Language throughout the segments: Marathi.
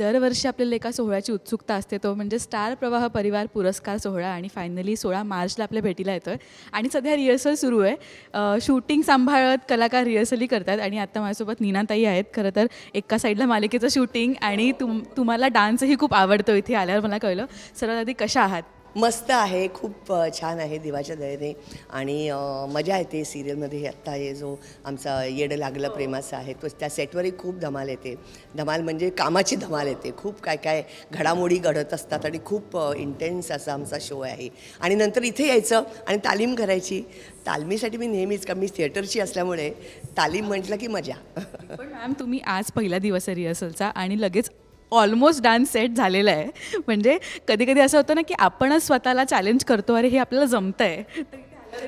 दरवर्षी आपल्याला एका सोहळ्याची उत्सुकता असते तो म्हणजे स्टार प्रवाह परिवार पुरस्कार सोहळा आणि फायनली सोळा मार्चला आपल्या भेटीला येतो आहे आणि सध्या रिहर्सल सुरू आहे. शूटिंग सांभाळत कलाकार रिहर्सली करतात आणि आता माझ्यासोबत नीनाताई आहेत. खरं तर एका साईडला मालिकेचं शूटिंग आणि तुम तुम्हाला डान्सही खूप आवडतो इथे आल्यावर मला कळलं. सर्वात आधी कशा आहात? मस्त आहे खूप छान आहे देवाच्या दयेने. आणि मजा येते सिरियलमध्ये. आत्ता हे जो आमचा येडं लागलं प्रेमाचा आहे तो त्या सेटवरही खूप धमाल येते. धमाल म्हणजे कामाची धमाल येते. खूप काय काय घडामोडी घडत असतात आणि खूप इंटेन्स असा आमचा शो आहे. आणि नंतर इथे यायचं आणि तालीम करायची. तालमीसाठी मी नेहमीच का मी थिएटरची असल्यामुळे तालीम म्हटलं की मजा. पण मॅम तुम्ही आज पहिला दिवस रिहर्सलचा आणि लगेच ऑलमोस्ट डान्स सेट झालेला आहे. म्हणजे कधी कधी असं होतं ना की आपणच स्वतःला चॅलेंज करतो अरे हे आपल्याला जमतं आहे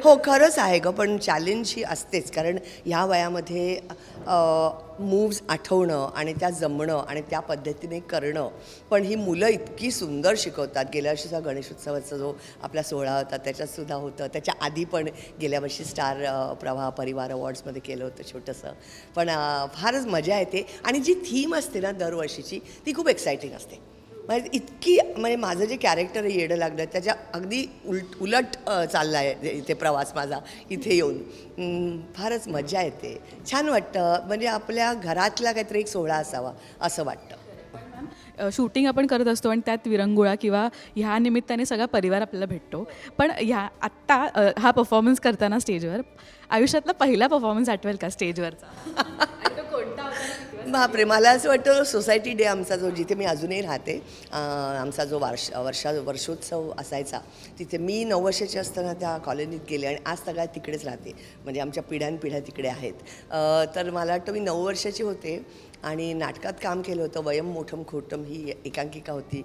हो खरंच आहे गं पण चॅलेंज ही असतेच. कारण ह्या वयामध्ये मूव्ज आठवणं आणि त्या जमणं आणि त्या पद्धतीने करणं. पण ही मुलं इतकी सुंदर शिकवतात. गेल्या वर्षीचा गणेशोत्सवाचा जो आपला सोहळा होता त्याच्यातसुद्धा होतं. त्याच्या आधी पण गेल्या वर्षी स्टार प्रवाह परिवार अवॉर्ड्समध्ये केलं होतं छोटंसं. पण फारच मजा येते. आणि जी थीम असते ना दरवर्षीची ती खूप एक्सायटिंग असते. म्हणजे इतकी म्हणजे माझं जे कॅरेक्टर येणं येडं लागलं त्याच्या अगदी उलट उलट चालला आहे इथे प्रवास माझा इथे येऊन. फारच मजा येते. छान वाटतं. म्हणजे आपल्या घरातला काहीतरी एक सोहळा असावा असं वाटतं. शूटिंग आपण करत असतो आणि त्यात विरंगुळा किंवा ह्या निमित्ताने सगळा परिवार आपल्याला भेटतो. पण ह्या आत्ता हा परफॉर्मन्स करताना स्टेजवर आयुष्यातला पहिला परफॉर्मन्स आठवेल का स्टेजवरचा आणि तो कोणता होता आणि किती वाजता? बापरे मला असं वाटतं सोसायटी डे आमचा जो जिथे मी अजूनही राहते आमचा जो वार्ष वर्षा वर्षोत्सव असायचा तिथे मी नऊ वर्षाची असताना त्या कॉलनीत गेले आणि आज सगळ्या तिकडेच राहते. म्हणजे आमच्या पिढ्यानपिढ्या तिकडे आहेत. तर मला वाटतं मी नऊ वर्षाची होते. आणि नाटकात काम केलं होतं वयम मोठम खोटम ही एकांकिका होती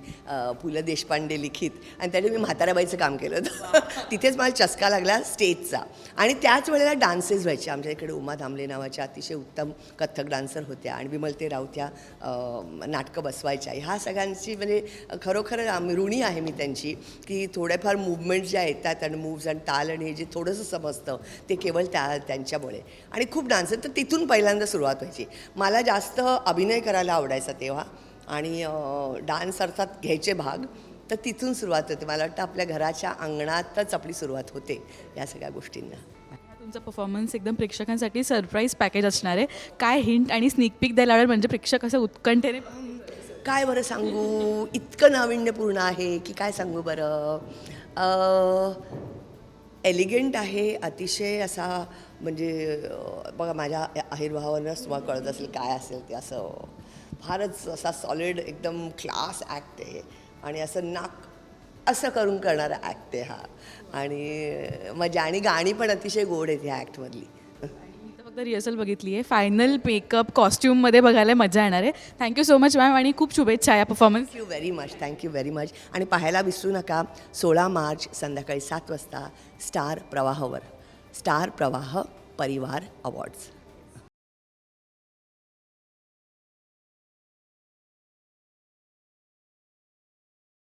पु ल देशपांडे लिखित. आणि त्याने मी म्हाताराबाईचं काम केलं होतं. तिथेच मला चस्का लागला स्टेजचा. आणि त्याच वेळेला डान्सेस व्हायचे. आमच्या इकडे उमा धामले नावाच्या अतिशय उत्तम कथ्थक डान्सर होत्या. आणि विमलते राऊत ह्या नाटकं बसवायच्या. ह्या सगळ्यांची म्हणजे खरोखर ऋणी आहे मी त्यांची की थोड्याफार मुवमेंट ज्या येतात आणि मूव्ज आणि ताल आणि हे जे थोडंसं समजतं ते केवळ त्या त्यांच्यामुळे. आणि खूप डान्स तर तिथून पहिल्यांदा सुरुवात व्हायची. मला जास्त अभिनय करायला आवडायचा तेव्हा. आणि डान्स अर्थात घ्यायचे भाग. तर तिथून सुरुवात होते. मला वाटतं आपल्या घराच्या अंगणातच आपली सुरुवात होते या सगळ्या गोष्टींना. तुमचा परफॉर्मन्स एकदम प्रेक्षकांसाठी सरप्राईज पॅकेज असणार आहे. काय हिंट आणि स्निक पीक द्यायला आवडेल? म्हणजे प्रेक्षक असं उत्कंठेने काय बरं सांगू? इतकं नाविन्यपूर्ण आहे की काय सांगू बरं? एलिगंट आहे अतिशय असा म्हणजे बघा माझ्या आहिर्भावानंच तुम्हाला कळत असेल काय असेल ते असं फारच असा सॉलिड एकदम क्लास ॲक्ट आहे. आणि असं नाक असं करून करणारा ॲक्ट आहे हा. आणि मजा आणि गाणी पण अतिशय गोड आहेत ह्या ॲक्टमधली फक्त रिहर्सल बघितली आहे. फायनल मेकअप कॉस्ट्युममध्ये बघायला मजा येणार आहे. थँक्यू सो मच मॅम आणि खूप शुभेच्छा या performance thank you very much thank you very much आणि पाहायला विसरू नका सोळा मार्च संध्याकाळी सात वाजता स्टार प्रवाहवर. स्टार प्रवाह परिवार अवॉर्ड्स.